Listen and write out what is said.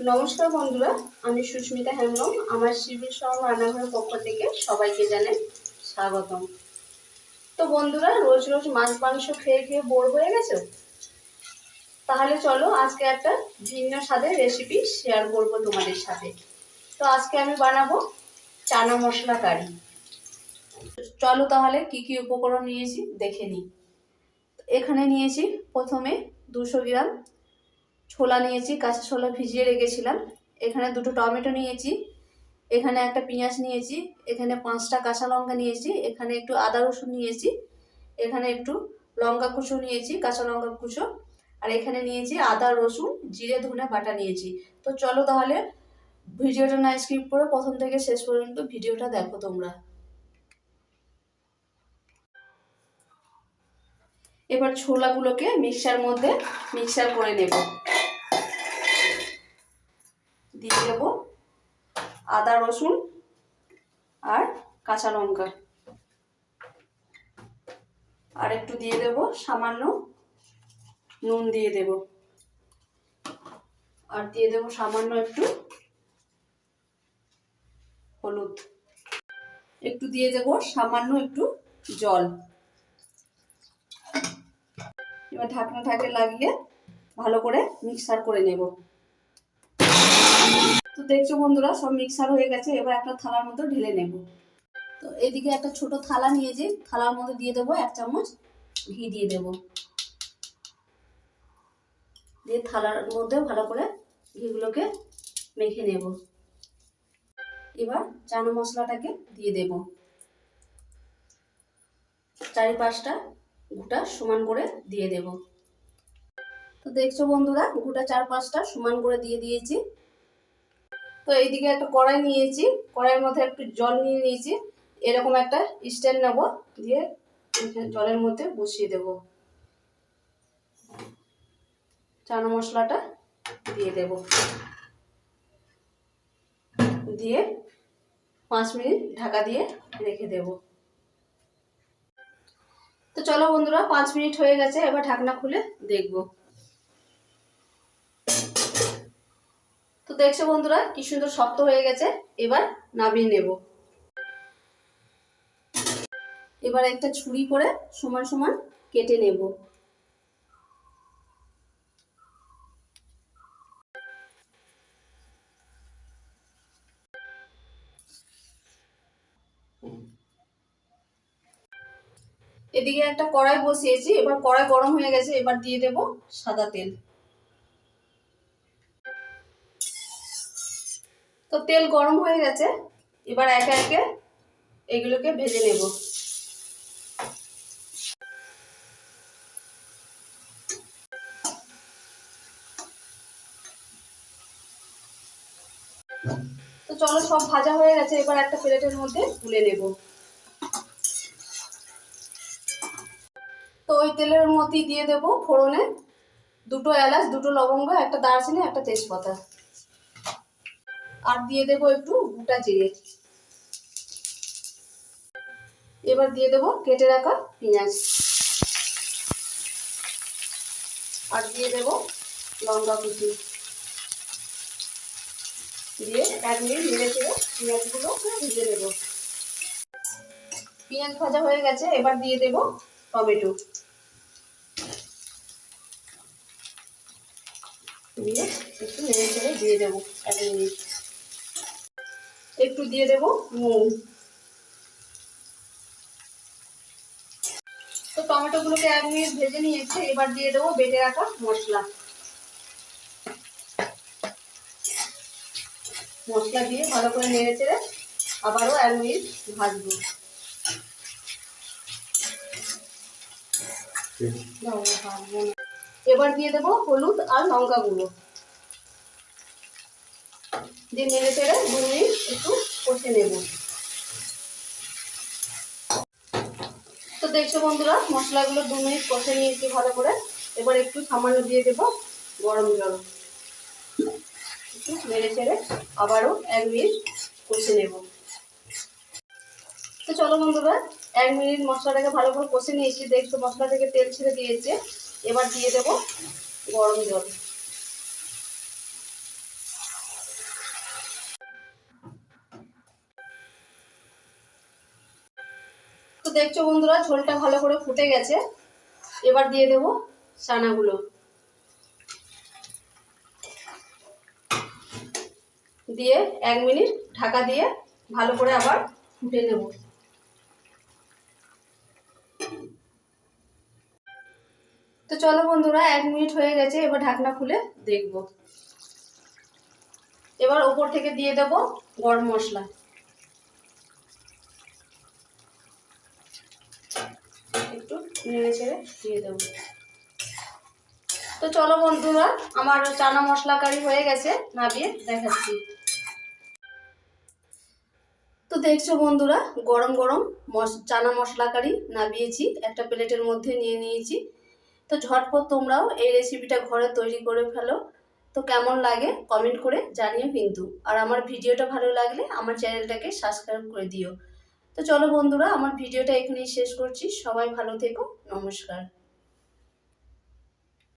নমস্কার বন্ধুরা, আমি সুস্মিতা হেমব্রম, আমার শিবির সহ রান্নাঘরের পক্ষ থেকে সবাইকে জানাই স্বাগতম। তো বন্ধুরা, রোজ রোজ মাছ, মাংস খেয়ে খেয়ে বোর হয়ে গেছো? তাহলে চলো আজকে একটা ভিন্ন স্বাদের রেসিপি শেয়ার করব তোমাদের সাথে। তো আজকে আমি বানাবো চানা মশলা কারি। চলো তাহলে কি কি উপকরণ নিয়েছি দেখে নিই। এখানে নিয়েছি প্রথমে দুশো গ্রাম ছোলা নিয়েছি, কাঁচা ছোলা ভিজিয়ে রেখেছিলাম। এখানে দুটো টমেটো নিয়েছি, এখানে একটা পেঁয়াজ নিয়েছি, এখানে পাঁচটা কাঁচা লঙ্কা নিয়েছি, এখানে একটু আদা রসুন নিয়েছি, এখানে একটু লঙ্কা কুচো নিয়েছি, কাঁচা লঙ্কা কুচো, আর এখানে নিয়েছি আদা, রসুন, জিরে, ধনে বাটা নিয়েছি। তো চলো তাহলে ভিডিওটা না স্কিপ করে প্রথম থেকে শেষ পর্যন্ত ভিডিওটা দেখো তোমরা। এবার ছোলাগুলোকে মিক্সার মধ্যে মিক্সার করে নেব। দিয়ে দেব আদা, রসুন আর কাঁচা লঙ্কা। আর একটু দিয়ে দেব সামান্য নুন দিয়ে দেব। আর দিয়ে দেব সামান্য একটু হলুদ। একটু দিয়ে দেব সামান্য একটু জল। এবার ঢাকনা ঢাকে লাগিয়ে ভালো করে মিক্সার করে নেব। তো দেখছ বন্ধুরা, সব মিক্সার হয়ে গেছে, এবার একটা থালার মধ্যে ঢেলে নেব। তো এদিকে একটা ছোট থালা নিয়েছি, থালার মধ্যে দিয়ে দেবো এক চামচ ঘি দিয়ে দেব। দিয়ে থালার মধ্যে ভালো করে ঘিগুলোকে মেখে নেব। এবার চানা মশলাটাকে দিয়ে দেব। চারি পাঁচটা গোটা সমান করে দিয়ে দেব। তো দেখছ বন্ধুরা গোটা চার পাঁচটা সমান করে দিয়ে দিয়েছি। তো এইদিকে একটা কড়াই নিয়েছি, কড়াইয়ের মধ্যে একটু জল নিয়ে নিয়েছি। এরকম একটা স্ট্যান্ড নেব, দিয়ে জলের মধ্যে বসিয়ে দেব। চানা মশলাটা দিয়ে দেব। দিয়ে পাঁচ মিনিট ঢাকা দিয়ে রেখে দেবো। তো চলো বন্ধুরা, পাঁচ মিনিট হয়ে গেছে, এবার ঢাকনা খুলে দেখব। তো দেখছ বন্ধুরা, কি সুন্দর শক্ত হয়ে গেছে, এবার নামিয়ে নেব। এবার একটা ছুরি করে সমান সমান কেটে নেব। এদিকে একটা কড়াই বসিয়েছি, এবার কড়াই গরম হয়ে গেছে, এবার দিয়ে দেব সাদা তেল। তো তেল গরম হয়ে গেছে, এবার একে একে এগুলোকে ভেজে নেব। তো চলো সব ভাজা হয়ে গেছে, এবার একটা প্লেটের মধ্যে তুলে নেব। ওই তেলের মধ্যেই দিয়ে দেব ফোড়নে। দুটো এলাচ, দুটো লবঙ্গ, একটা দারচিনি, একটা তেজপাতা। আর দিয়ে দেব একটু গোটা জিরে। এবার দিয়ে দেব কেটে রাখা পেঁয়াজ। আর দিয়ে দেব লঙ্কা কুচি। দিয়ে এক মিনিট নেড়ে চেড়ে পেঁয়াজগুলো ভেজে নেব। পেঁয়াজ ভাজা হয়ে গেছে, এবার দিয়ে দেব টমেটো। দিয়ে একটু নেড়ে চেড়ে দিয়ে দেবো এক মিনিট। একটু দিয়ে দেবো নুন। তো টমেটোগুলোকে এক মিনিট ভেজে নিয়েছে এবার দিয়ে দেবো বেটে রাখা মশলা। মশলা দিয়ে ভালো করে নেড়ে চেড়ে আবারও এক মিনিট ভাজবো। এবার দিয়ে দেবো হলুদ আর লঙ্কা গুঁড়ো। দিয়ে নেড়ে চেড়ে দু মিনিট একটু কষে নেব। তো দেখছ বন্ধুরা, মশলাগুলো দু মিনিট কষে নিয়েছি ভালো করে। এবার একটু সামান্য দিয়ে দেবো গরম জল। একটু নেড়ে আবারও এক মিনিট কষে নেব। তো চলো বন্ধুরা, এক মিনিট মশলাটাকে ভালো করে কষে নিয়েছি। দেখছ মশলা থেকে তেল ছেড়ে দিয়েছে। এবার দিয়ে দেব গরম জল। তো দেখছ বন্ধুরা, ঝোলটা ভালো করে ফুটে গেছে। এবার দিয়ে দেব ছানাগুলো দিয়ে এক মিনিট ঢাকা দিয়ে ভালো করে আবার ফুটে নেব। তো চলো বন্ধুরা, এক মিনিট হয়ে গেছে, এবার ঢাকনা খুলে দেখব। এবার ওপর থেকে দিয়ে দেব গরম মশলা। একটু নেড়ে ছেড়ে দিয়ে দেবো। তো চলো বন্ধুরা, আমার চানা মশলা কারি হয়ে গেছে, নাবিয়ে দেখাচ্ছি। তো দেখছ বন্ধুরা, গরম গরম চানা মশলা কারি নাবিয়েছি, একটা প্লেটের মধ্যে নিয়ে নিয়েছি। তো ঝটপট তোমরাও এই রেসিপিটা ঘরে তৈরি করে ফেলো। তো কেমন লাগে কমেন্ট করে জানিও কিন্তু। আর আমার ভিডিওটা ভালো লাগলে আমার চ্যানেলটাকে সাবস্ক্রাইব করে দিও। তো চলো বন্ধুরা, আমার ভিডিওটা এখানেই শেষ করছি। সবাই ভালো থেকো। নমস্কার।